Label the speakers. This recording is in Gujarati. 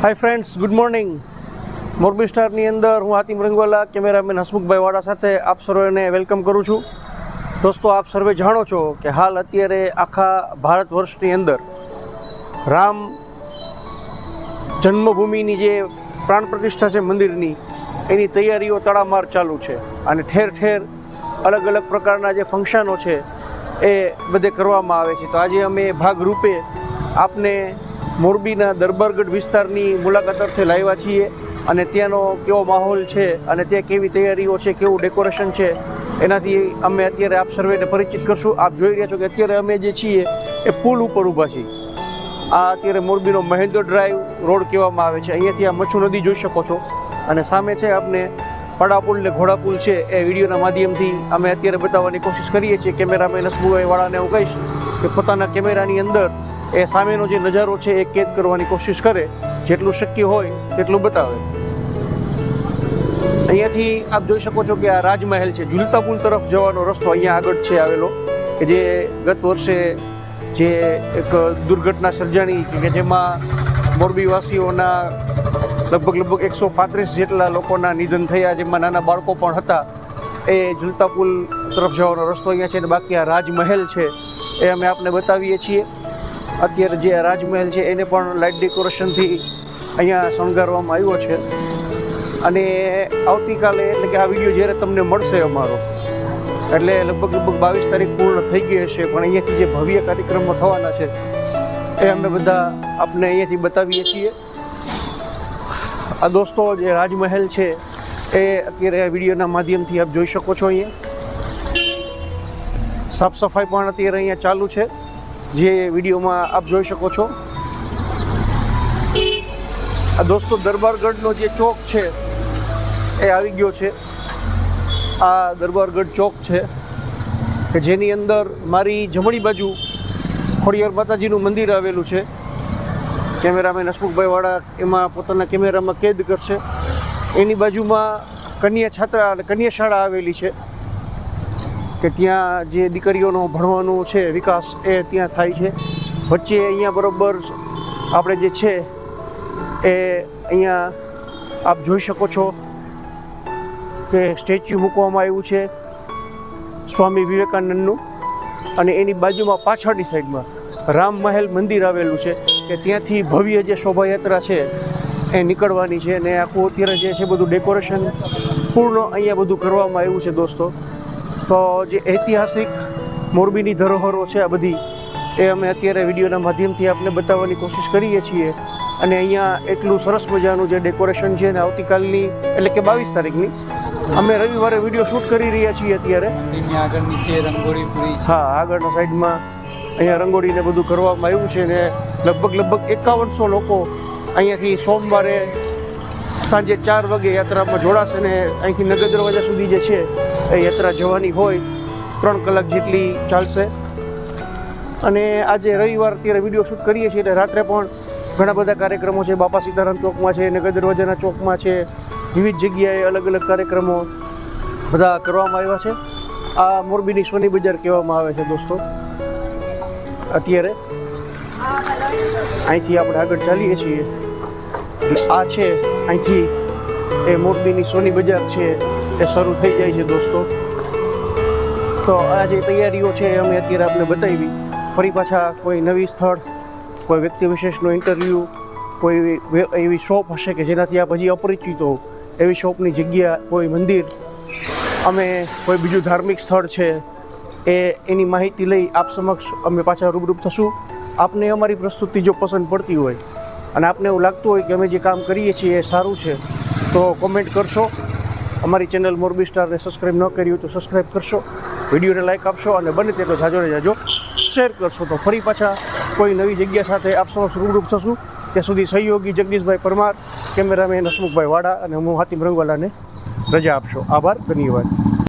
Speaker 1: Hi friends good morning Morbi સ્ટારની અંદર હું હાતિમ રંગવાલા, કેમેરામેન હસમુખભાઈ વાડા સાથે આપ સર્વેને વેલકમ કરું છું. દોસ્તો, આપ સર્વે જાણો છો કે હાલ અત્યારે આખા ભારત વર્ષની અંદર રામ જન્મભૂમિની જે પ્રાણ પ્રતિષ્ઠા છે મંદિરની, એની તૈયારીઓ તડામાર ચાલુ છે અને ઠેર ઠેર અલગ અલગ પ્રકારના જે ફંક્શનો છે એ બધે કરવામાં આવે છે. તો આજે અમે ભાગરૂપે આપને મોરબીના દરબારગઢ વિસ્તારની મુલાકાત અર્થે લાવ્યા છીએ અને ત્યાંનો કેવો માહોલ છે અને ત્યાં કેવી તૈયારીઓ છે, કેવું ડેકોરેશન છે, એનાથી અમે અત્યારે આપ સર્વેને પરિચિત કરશું. આપ જોઈ રહ્યા છો કે અત્યારે અમે જે છીએ એ પુલ ઉપર ઊભા છીએ. આ અત્યારે મોરબીનો મહેન્દ્ર ડ્રાઈવ રોડ કહેવામાં આવે છે. અહીંયાથી આ મચ્છુ નદી જોઈ શકો છો અને સામે છે આપને પડા પુલ ને ઘોડા પુલ છે. એ વિડીયોના માધ્યમથી અમે અત્યારે બતાવવાની કોશિશ કરીએ છીએ. કેમેરામેન હસબુભાઈ વાળાને હું કહીશ કે પોતાના કેમેરાની અંદર એ સામેનો જે નજારો છે એ કેદ કરવાની કોશિશ કરે, જેટલું શક્ય હોય તેટલું બતાવે. અહીંયાથી આપ જોઈ શકો છો કે આ રાજમહેલ છે. ઝુલતા પુલ તરફ જવાનો રસ્તો અહીંયા આગળ છે આવેલો, કે જે ગત વર્ષે જે એક દુર્ઘટના સર્જાણી, કે જેમાં મોરબીવાસીઓના લગભગ લગભગ એકસો પાંત્રીસ જેટલા લોકોના નિધન થયા, જેમાં નાના બાળકો પણ હતા. એ ઝુલતા પુલ તરફ જવાનો રસ્તો અહીંયા છે અને બાકી આ રાજમહેલ છે એ અમે આપને બતાવીએ છીએ. અત્યારે જે રાજમહેલ છે, એને પણ લાઇટ ડેકોરેશનથી અહીંયા શણગારવામાં આવ્યો છે. અને આવતીકાલે, એટલે કે આ વીડિયો જ્યારે તમને મળશે અમારો, એટલે લગભગ લગભગ બાવીસ તારીખ પૂર્ણ થઈ ગઈ હશે, પણ અહીંયાથી જે ભવ્ય કાર્યક્રમો થવાના છે, એ અમે બધા આપને અહીંયાથી બતાવીએ છીએ. આ દોસ્તો, જે રાજમહેલ છે, એ અત્યારે આ વિડીયોના માધ્યમથી આપ જોઈ શકો છો અહીંયા. સાફ સફાઈ પણ અત્યારે અહીંયા ચાલુ છે. જે વિડીયોમાં આપ જોઈ શકો છો. આ દોસ્તો દરબારગઢનો જે ચોક છે, એ આવી ગયો છે. આ દરબારગઢ ચોક છે કે જેની અંદર મારી જમણી બાજુ ખોડિયાર માતાજીનું મંદિર આવેલું છે. કેમેરામેન હસમુખભાઈવાળા એમાં પોતાના કેમેરામાં કેદ કરશે. એની બાજુમાં કન્યા છાત્રા કન્યા શાળા આવેલી છે. કે ત્યાં જે દીકરીઓનો ભણવાનો છે, વિકાસ એ ત્યાં થાય છે. વચ્ચે અહીંયા બરોબર આપણે જે છે એ અહીંયા આપ જોઈ શકો છો કે સ્ટેચ્યુ મૂકવામાં આવ્યું છે સ્વામી વિવેકાનંદનું અને એની બાજુમાં પાછળની સાઈડમાં રામ મહેલ મંદિર આવેલું છે કે ત્યાંથી ભવ્ય જે શોભાયાત્રા છે એ નીકળવાની છે અને આખું અત્યારે જે છે બધું ડેકોરેશન પૂર્ણ અહીંયા બધું કરવામાં આવ્યું છે દોસ્તો. તો જે ઐતિહાસિક મોરબીની ધરોહરો છે આ બધી એ અમે અત્યારે વિડીયોના માધ્યમથી આપને બતાવવાની કોશિશ કરીએ છીએ. અને અહીંયા એટલું સરસ મજાનું જે ડેકોરેશન છે ને આવતીકાલની એટલે કે બાવીસ તારીખની અમે રવિવારે વીડિયો શૂટ કરી રહ્યા છીએ અત્યારે.
Speaker 2: અહીંયા આગળ નીચે રંગોળી પૂરી
Speaker 1: હા આગળના સાઈડમાં અહીંયા રંગોળીને બધું કરવામાં આવ્યું છે ને લગભગ લગભગ એકાવનસો લોકો અહીંયાથી સોમવારે સાંજે ચાર વાગે યાત્રામાં જોડાશે ને અહીંથી નગર દરવાજા સુધી જે છે, એ યાત્રા જવાની હોય, ત્રણ કલાક જેટલી ચાલશે. અને આજે રવિવાર અત્યારે વીડિયો શૂટ કરીએ છીએ, એટલે રાત્રે પણ ઘણા બધા કાર્યક્રમો છે. બાપા સીતારામ ચોકમાં છે, નગર દરવાજાના ચોકમાં છે, વિવિધ જગ્યાએ અલગ અલગ કાર્યક્રમો બધા કરવામાં આવ્યા છે. આ મોરબીની સોની બજાર કહેવામાં આવે છે, દોસ્તો. અત્યારે અહીંથી આપણે આગળ ચાલીએ છીએ. આ છે, અહીંથી એ મોરબીની સોની બજાર છે, એ શરૂ થઈ જાય છે દોસ્તો. તો આ જે તૈયારીઓ છે એ અમે અત્યારે આપને બતાવી. ફરી પાછા કોઈ નવી સ્થળ, કોઈ વ્યક્તિ વિશેષનો ઇન્ટરવ્યૂ કોઈ એવી શોપ હશે કે જેનાથી આપ હજી અપરિચિત હો એવી શોપની જગ્યા, કોઈ મંદિર, અમે કોઈ બીજું ધાર્મિક સ્થળ છે, એ, એની માહિતી લઈ આપ સમક્ષ અમે પાછા રૂબરૂપ થશું. આપને અમારી પ્રસ્તુતિ જો પસંદ પડતી હોય અને આપને એવું લાગતું હોય કે અમે જે કામ કરીએ છીએ એ સારું છે, તો કોમેન્ટ કરશો. અમારી ચેનલ મોરબી સ્ટારને સબસ્ક્રાઈબ ન કરી હોય તો સબસ્ક્રાઈબ કરશો. વિડીયોને લાઇક આપશો અને બને તેટલો જાજો ને જાજો શેર કરશો. તો ફરી પાછા કોઈ નવી જગ્યા સાથે આપ સમક્ષ રૂબરૂપ થશું. ત્યાં સુધી સહયોગી જગદીશભાઈ પરમાર, કેમેરામેન હસમુખભાઈ વાડા અને હું હાતિમ રંગવાલાને રજા આપશો. આભાર, ધન્યવાદ.